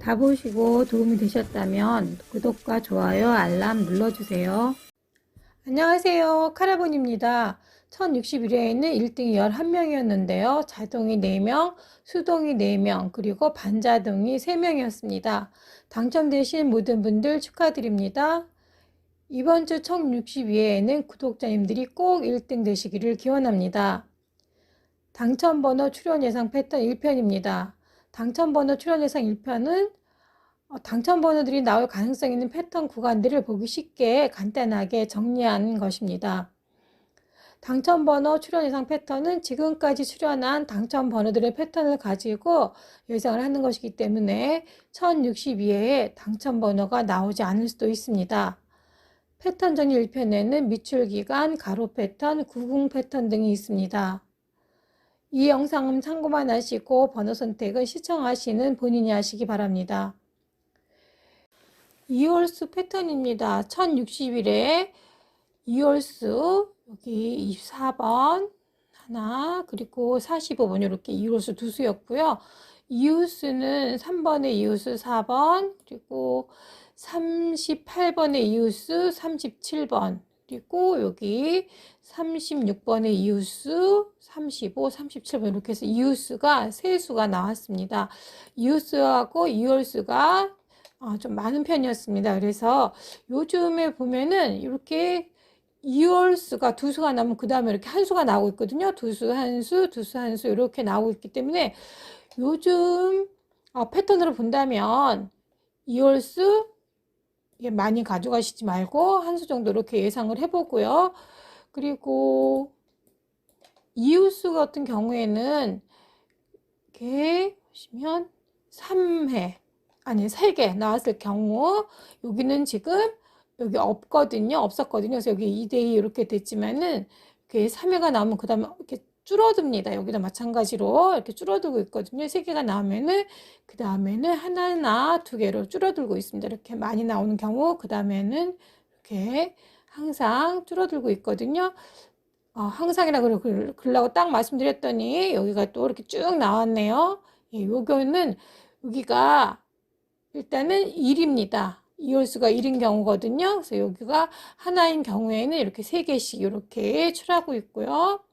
다 보시고 도움이 되셨다면 구독과 좋아요, 알람 눌러주세요. 안녕하세요. 카라본입니다. 1061회에는 1등이 11명이었는데요. 자동이 4명, 수동이 4명, 그리고 반자동이 3명이었습니다. 당첨되신 모든 분들 축하드립니다. 이번 주 1062회에는 구독자님들이 꼭 1등 되시기를 기원합니다. 당첨번호 출연 예상 패턴 1편입니다. 당첨번호 출연 예상 1편은 어, 당첨번호들이 나올 가능성 있는 패턴 구간들을 보기 쉽게 간단하게 정리한 것입니다. 당첨번호 출연 예상 패턴은 지금까지 출연한 당첨번호들의 패턴을 가지고 예상을 하는 것이기 때문에 1062회에 당첨번호가 나오지 않을 수도 있습니다. 패턴 정리 1편에는 미출기간, 가로 패턴, 구궁 패턴 등이 있습니다. 이 영상은 참고만 하시고 번호 선택은 시청하시는 본인이 하시기 바랍니다. 이월수 패턴입니다. 1060일에 이월수 여기 24번 하나 그리고 45번 이렇게 이월수 두 수였고요. 이웃수는 3번의 이웃수 4번 그리고 38번의 이웃수 37번 그리고 여기 36번의 이웃수 35, 37번 이렇게 해서 이웃수가 세 수가 나왔습니다. 이웃수하고 이월수가 어, 좀 많은 편이었습니다. 그래서 요즘에 보면은 이렇게 이월수가 두 수가 나면 그 다음에 이렇게 한 수가 나오고 있거든요. 두 수, 한 수, 두 수, 한 수 이렇게 나오고 있기 때문에 요즘 어, 패턴으로 본다면 이월수 많이 가져가시지 말고 한 수 정도 이렇게 예상을 해보고요. 그리고 이웃수 같은 경우에는 이렇게 보시면 3회 아니 3개 나왔을 경우 여기는 지금 여기 없거든요. 없었거든요. 그래서 여기 2대2 이렇게 됐지만은 이렇게 3회가 나오면 그 다음에 이렇게 줄어듭니다. 여기도 마찬가지로 이렇게 줄어들고 있거든요. 3개가 나오면은 그 다음에는 하나나 두 개로 줄어들고 있습니다. 이렇게 많이 나오는 경우 그 다음에는 이렇게 항상 줄어들고 있거든요. 어, 항상이라고 그러려고 딱 말씀드렸더니 여기가 또 이렇게 쭉 나왔네요. 예, 요거는 여기가 일단은 1입니다. 이홀수가 1인 경우거든요. 그래서 여기가 하나인 경우에는 이렇게 3개씩 이렇게 출하고 있고요.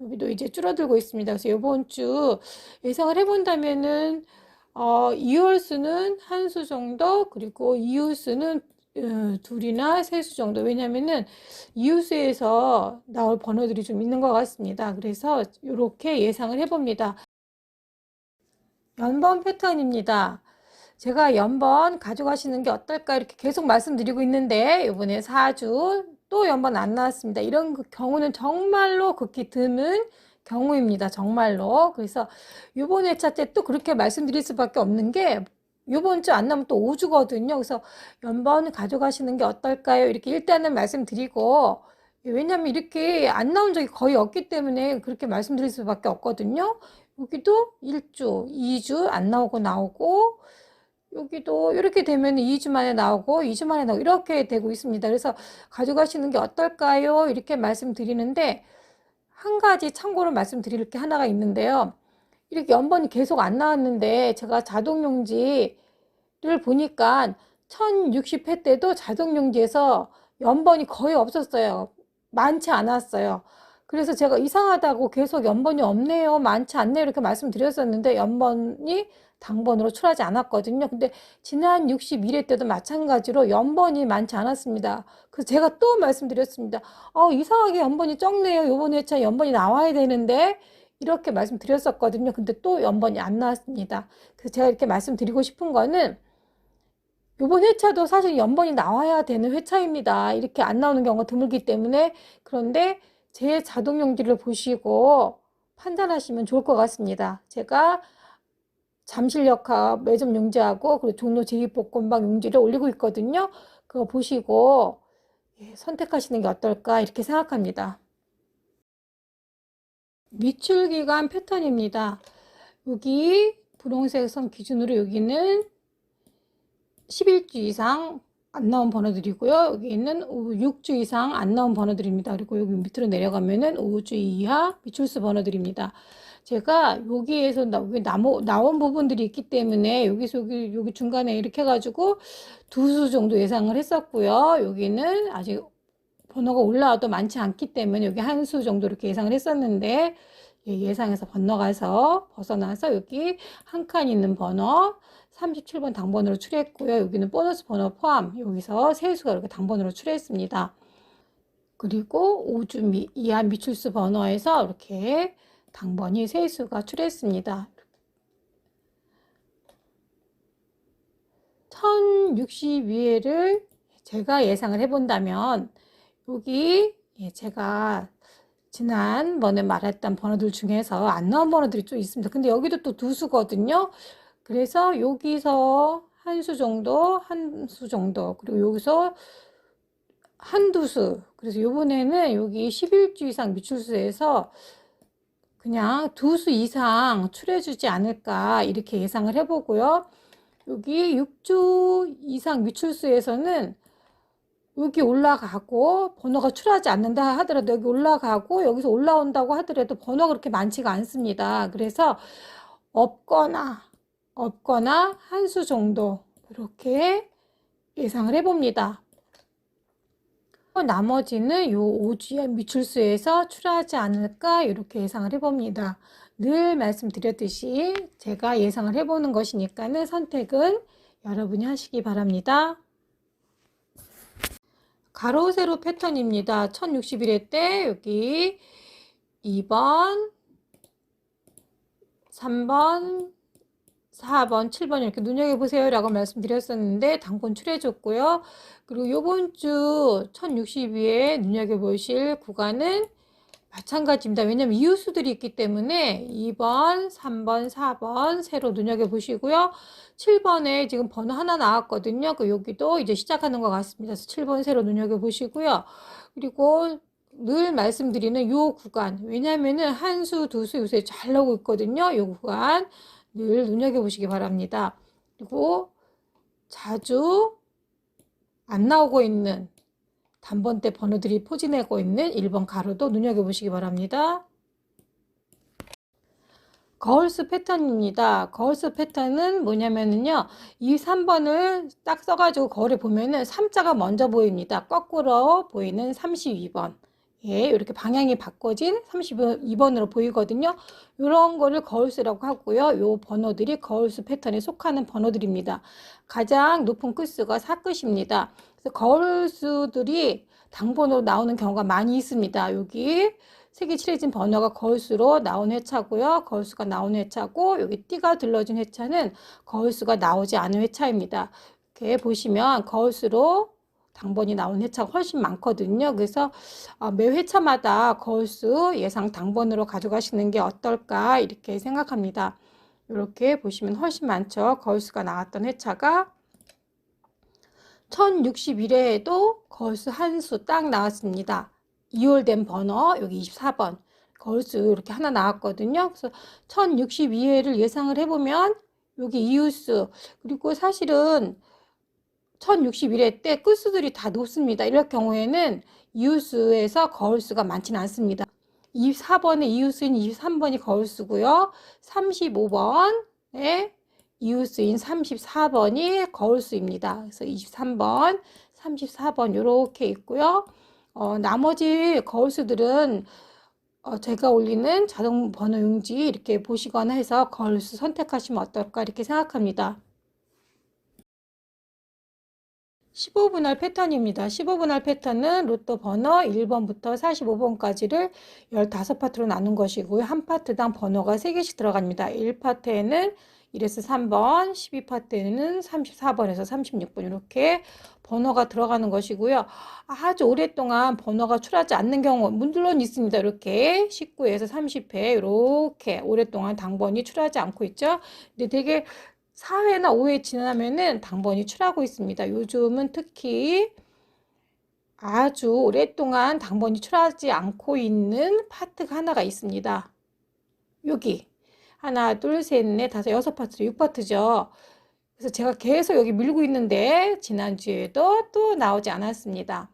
여기도 이제 줄어들고 있습니다. 그래서 이번 주 예상을 해본다면은 어, 이홀수는 한 수 정도 그리고 이웃수는 어, 둘이나 세 수 정도 왜냐면은 이웃수에서 나올 번호들이 좀 있는 것 같습니다. 그래서 이렇게 예상을 해봅니다. 연번 패턴입니다. 제가 연번 가져가시는 게 어떨까 이렇게 계속 말씀드리고 있는데 이번에 4주 또 연번 안 나왔습니다. 이런 그 경우는 정말로 극히 드문 경우입니다. 정말로. 그래서 이번 회차 때 또 그렇게 말씀드릴 수밖에 없는 게 이번 주 안 나오면 또 5주거든요. 그래서 연번 가져가시는 게 어떨까요? 이렇게 일단은 말씀드리고 왜냐면 이렇게 안 나온 적이 거의 없기 때문에 그렇게 말씀드릴 수밖에 없거든요. 여기도 1주, 2주 안 나오고 나오고 여기도 이렇게 되면 2주 만에 나오고 2주 만에 나오고 이렇게 되고 있습니다. 그래서 가져가시는 게 어떨까요? 이렇게 말씀드리는데 한 가지 참고로 말씀드릴 게 하나가 있는데요. 이렇게 연번이 계속 안 나왔는데 제가 자동용지를 보니까 1060회 때도 자동용지에서 연번이 거의 없었어요. 많지 않았어요. 그래서 제가 이상하다고 계속 연번이 없네요. 많지 않네요. 이렇게 말씀드렸었는데 연번이 당번으로 출하지 않았거든요. 근데 지난 61회 때도 마찬가지로 연번이 많지 않았습니다. 그래서 제가 또 말씀드렸습니다. 어, 이상하게 연번이 적네요. 요번 회차 연번이 나와야 되는데 이렇게 말씀드렸었거든요. 근데 또 연번이 안 나왔습니다. 그래서 제가 이렇게 말씀드리고 싶은 거는 요번 회차도 사실 연번이 나와야 되는 회차입니다. 이렇게 안 나오는 경우가 드물기 때문에 그런데 제 자동용지를 보시고 판단하시면 좋을 것 같습니다. 제가 잠실역화 매점 용지하고 그리고 종로 제2복권방 용지를 올리고 있거든요. 그거 보시고 예, 선택하시는 게 어떨까 이렇게 생각합니다. 미출기간 패턴입니다. 여기 분홍색 선 기준으로 여기는 11주 이상 안 나온 번호들이고요. 여기 있는 6주 이상 안 나온 번호들입니다. 그리고 여기 밑으로 내려가면은 5주 이하 미출수 번호들입니다. 제가 여기에서 나, 여기 나모, 나온 부분들이 있기 때문에 여기서 여기, 여기 중간에 이렇게 해가지고 두 수 정도 예상을 했었고요. 여기는 아직 번호가 올라와도 많지 않기 때문에 여기 한 수 정도 이렇게 예상을 했었는데 예, 예상에서 건너가서 벗어나서 여기 한 칸 있는 번호 37번 당번으로 출했고요. 여기는 보너스 번호 포함 여기서 세 수가 이렇게 당번으로 출했습니다. 그리고 5주 미, 이하 미출수 번호에서 이렇게 당번이 세 수가 출했습니다. 1062회를 제가 예상을 해본다면 여기 예, 제가 지난번에 말했던 번호들 중에서 안 나온 번호들이 좀 있습니다. 근데 여기도 또 두 수거든요. 그래서 여기서 한 수 정도, 한 수 정도, 그리고 여기서 한두 수. 그래서 요번에는 여기 11주 이상 미출수에서 그냥 두 수 이상 출해주지 않을까 이렇게 예상을 해보고요. 여기 6주 이상 미출수에서는 여기 올라가고 번호가 출하지 않는다 하더라도 여기 올라가고 여기서 올라온다고 하더라도 번호가 그렇게 많지가 않습니다. 그래서 없거나 없거나 한 수 정도 이렇게 예상을 해봅니다. 나머지는 요 5주의 미출수에서 출하지 않을까 이렇게 예상을 해봅니다. 늘 말씀드렸듯이 제가 예상을 해보는 것이니까는 선택은 여러분이 하시기 바랍니다. 가로 세로 패턴입니다. 1061회 때 여기 2번, 3번, 4번, 7번 이렇게 눈여겨보세요 라고 말씀드렸었는데 당번 출해줬고요. 그리고 요번 주 1062에 눈여겨보실 구간은 마찬가지입니다. 왜냐면 이웃수들이 있기 때문에 2번, 3번, 4번 새로 눈여겨보시고요. 7번에 지금 번호 하나 나왔거든요. 그 여기도 이제 시작하는 것 같습니다. 그래서 7번 새로 눈여겨보시고요. 그리고 늘 말씀드리는 요 구간 왜냐면은 한 수, 두 수 요새 잘 나오고 있거든요. 요 구간 늘 눈여겨보시기 바랍니다. 그리고 자주 안 나오고 있는 단번대 번호들이 포진하고 있는 1번 가로도 눈여겨보시기 바랍니다. 거울수 패턴입니다. 거울수 패턴은 뭐냐면은요, 이 3번을 딱 써가지고 거울에 보면은 3자가 먼저 보입니다. 거꾸로 보이는 32번. 예, 이렇게 방향이 바꿔진 32번으로 보이거든요. 이런 거를 거울수라고 하고요. 요 번호들이 거울수 패턴에 속하는 번호들입니다. 가장 높은 끝수가 4끝입니다. 그래서 거울수들이 당번으로 나오는 경우가 많이 있습니다. 여기 색이 칠해진 번호가 거울수로 나온 회차고요. 거울수가 나온 회차고 여기 띠가 들러진 회차는 거울수가 나오지 않은 회차입니다. 이렇게 보시면 거울수로 당번이 나온 회차가 훨씬 많거든요. 그래서 어, 매 회차마다 거울수 예상 당번으로 가져가시는 게 어떨까 이렇게 생각합니다. 이렇게 보시면 훨씬 많죠. 거울수가 나왔던 회차가 1061회에도 거울수 한 수 딱 나왔습니다. 2월된 번호 여기 24번 거울수 이렇게 하나 나왔거든요. 그래서 1062회를 예상을 해보면 여기 이웃수 그리고 사실은 1061회 때 끝수들이 다 높습니다. 이럴 경우에는 이웃수에서 거울수가 많지는 않습니다. 24번의 이웃수인 23번이 거울수고요. 35번에 이웃수인 34번이 거울수입니다. 그래서 23번, 34번 이렇게 있고요. 어, 나머지 거울수들은 어, 제가 올리는 자동 번호 용지 이렇게 보시거나 해서 거울수 선택하시면 어떨까 이렇게 생각합니다. 15분할 패턴입니다. 15분할 패턴은 로또 번호 1번부터 45번까지를 15파트로 나눈 것이고요. 한 파트당 번호가 3개씩 들어갑니다. 1파트에는 1에서 3번, 12파트에는 34번에서 36번 이렇게 번호가 들어가는 것이고요. 아주 오랫동안 번호가 출하지 않는 경우 물론 있습니다. 이렇게 19에서 30회 이렇게 오랫동안 당번이 출하지 않고 있죠. 근데 되게 4회나 5회 지나면은 당번이 출하고 있습니다. 요즘은 특히 아주 오랫동안 당번이 출하지 않고 있는 파트가 하나가 있습니다. 여기 하나, 둘, 셋, 넷, 다섯, 여섯 파트죠. 6파트죠. 그래서 제가 계속 여기 밀고 있는데 지난주에도 또 나오지 않았습니다.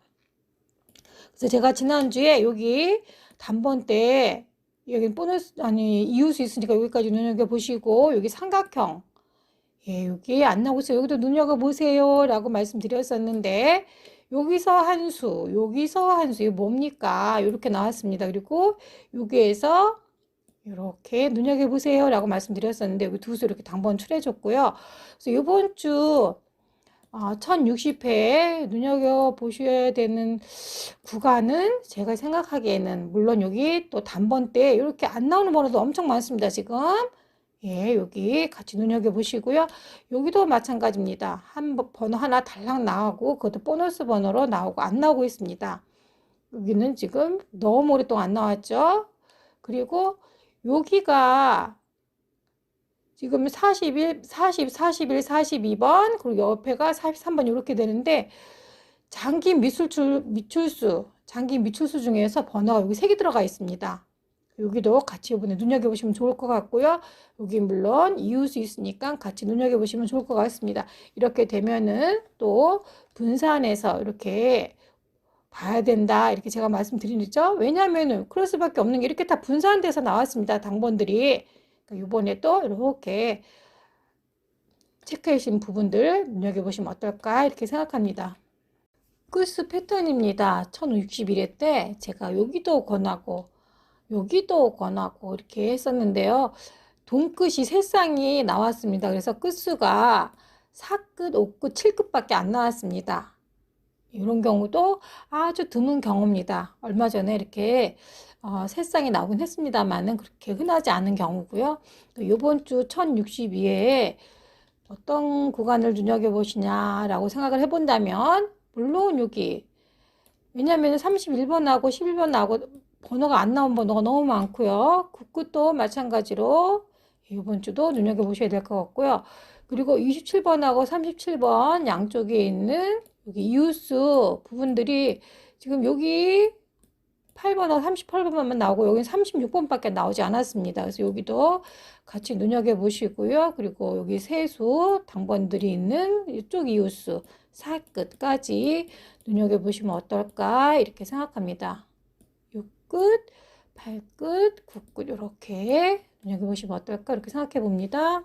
그래서 제가 지난주에 여기 단번 때 여기 보너스 아니 이웃수 있으니까 여기까지 눈여겨 보시고 여기 삼각형 예, 여기 안 나오고 있어요. 여기도 눈여겨 보세요 라고 말씀드렸었는데 여기서 한 수, 여기서 한 수, 이게 뭡니까? 이렇게 나왔습니다. 그리고 여기에서 이렇게 눈여겨보세요 라고 말씀드렸었는데 여기 두 수 이렇게 당번 칠해줬고요. 그래서 이번 주 어, 1060회 눈여겨보셔야 되는 구간은 제가 생각하기에는 물론 여기 또 단번 때 이렇게 안 나오는 번호도 엄청 많습니다. 지금 예, 여기 같이 눈여겨보시고요. 여기도 마찬가지입니다. 한 번- 번호 하나 달랑 나오고 그것도 보너스 번호로 나오고 안 나오고 있습니다. 여기는 지금 너무 오랫동안 안 나왔죠. 그리고 여기가 지금 41, 40, 41, 42번 그리고 옆에가 43번 이렇게 되는데 장기 미술출, 미출수, 장기 미출수 중에서 번호가 여기 세개 들어가 있습니다. 여기도 같이 이번에 눈여겨보시면 좋을 것 같고요. 여기 물론 이웃이 있으니까 같이 눈여겨보시면 좋을 것 같습니다. 이렇게 되면은 또 분산해서 이렇게 봐야 된다. 이렇게 제가 말씀드리죠. 왜냐면은 그럴 수밖에 없는 게 이렇게 다 분산돼서 나왔습니다. 당번들이. 그러니까 이번에 또 이렇게 체크해 주신 부분들 눈여겨보시면 어떨까 이렇게 생각합니다. 끝수 패턴입니다. 1061회 때 제가 여기도 권하고 여기도 권하고 이렇게 했었는데요. 동끝이 세 쌍이 나왔습니다. 그래서 끝수가 4끝, 5끝, 7끝밖에 안 나왔습니다. 이런 경우도 아주 드문 경우입니다. 얼마 전에 이렇게 어, 세 쌍이 나오긴 했습니다만은 그렇게 흔하지 않은 경우고요. 또 이번 주 1062회에 어떤 구간을 눈여겨 보시냐라고 생각을 해본다면 물론 여기 왜냐하면 31번하고 11번하고 번호가 안 나온 번호가 너무 많고요. 그 끝도 마찬가지로 이번 주도 눈여겨보셔야 될 것 같고요. 그리고 27번하고 37번 양쪽에 있는 여기 이웃수 부분들이 지금 여기 8번하고 38번만 나오고 여기는 36번밖에 나오지 않았습니다. 그래서 여기도 같이 눈여겨보시고요. 그리고 여기 세수 당번들이 있는 이쪽 이웃수 사끝까지 눈여겨보시면 어떨까 이렇게 생각합니다. 6끝, 8끝, 9끝 이렇게 눈여겨보시면 어떨까 이렇게 생각해 봅니다.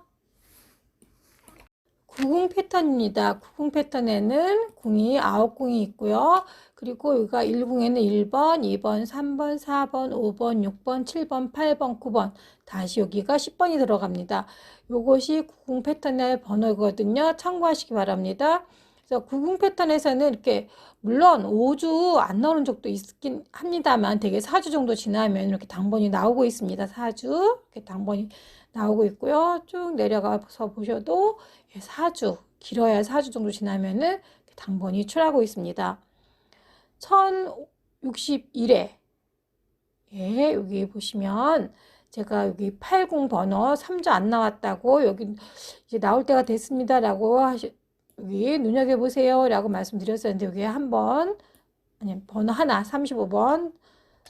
구궁 패턴입니다. 구궁 패턴에는 궁이 9궁이 있고요. 그리고 여기가 1궁에는 1번, 2번, 3번, 4번, 5번, 6번, 7번, 8번, 9번 다시 여기가 10번이 들어갑니다. 요것이 구궁 패턴의 번호거든요. 참고하시기 바랍니다. 그래서 구궁 패턴에서는 이렇게 물론 5주 안 나오는 적도 있긴 합니다만 되게 4주 정도 지나면 이렇게 당번이 나오고 있습니다. 4주 이렇게 당번이 나오고 있고요. 쭉 내려가서 보셔도 4주 길어야 4주 정도 지나면은 당번이 출하고 있습니다. 1061회 예, 여기 보시면 제가 여기 80 번호 3주 안 나왔다고 여기 이제 나올 때가 됐습니다라고 하시 여기 눈여겨 보세요 라고 말씀드렸었는데 여기 한번 아니 번호 하나 35번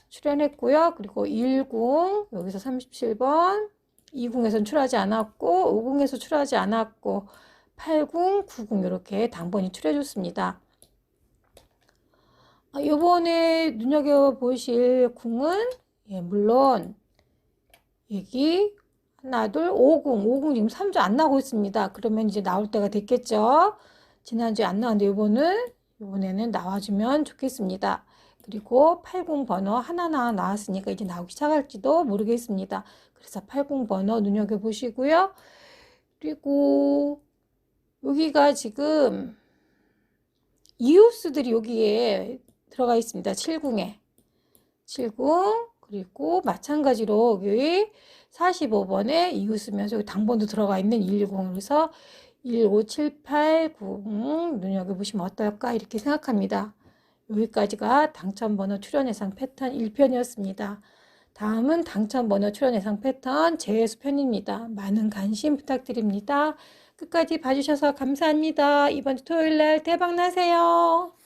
출연했고요. 그리고 1궁 여기서 37번 2궁에서는 출하지 않았고 5궁에서 출하지 않았고 8궁, 9궁 이렇게 당번이 출해줬습니다. 이번에 눈여겨보실 궁은 예, 물론 여기 하나, 둘, 5궁, 5궁 지금 3주 안 나오고 있습니다. 그러면 이제 나올 때가 됐겠죠. 지난주에 안 나왔는데 이번은 이번에는 나와주면 좋겠습니다. 그리고 80 번호 하나하나 나왔으니까 이제 나오기 시작할지도 모르겠습니다. 그래서 80 번호 눈여겨보시고요. 그리고 여기가 지금 이웃수들이 여기에 들어가 있습니다. 7궁에. 7궁 그리고 마찬가지로 여기 45번에 이웃수면서 여기 당번도 들어가 있는 110 그래서 1, 5, 7, 8, 9 눈여겨보시면 어떨까 이렇게 생각합니다. 여기까지가 당첨번호 출연 예상 패턴 1편이었습니다. 다음은 당첨번호 출연 예상 패턴 재수 편입니다. 많은 관심 부탁드립니다. 끝까지 봐주셔서 감사합니다. 이번 주 토요일 날 대박 나세요.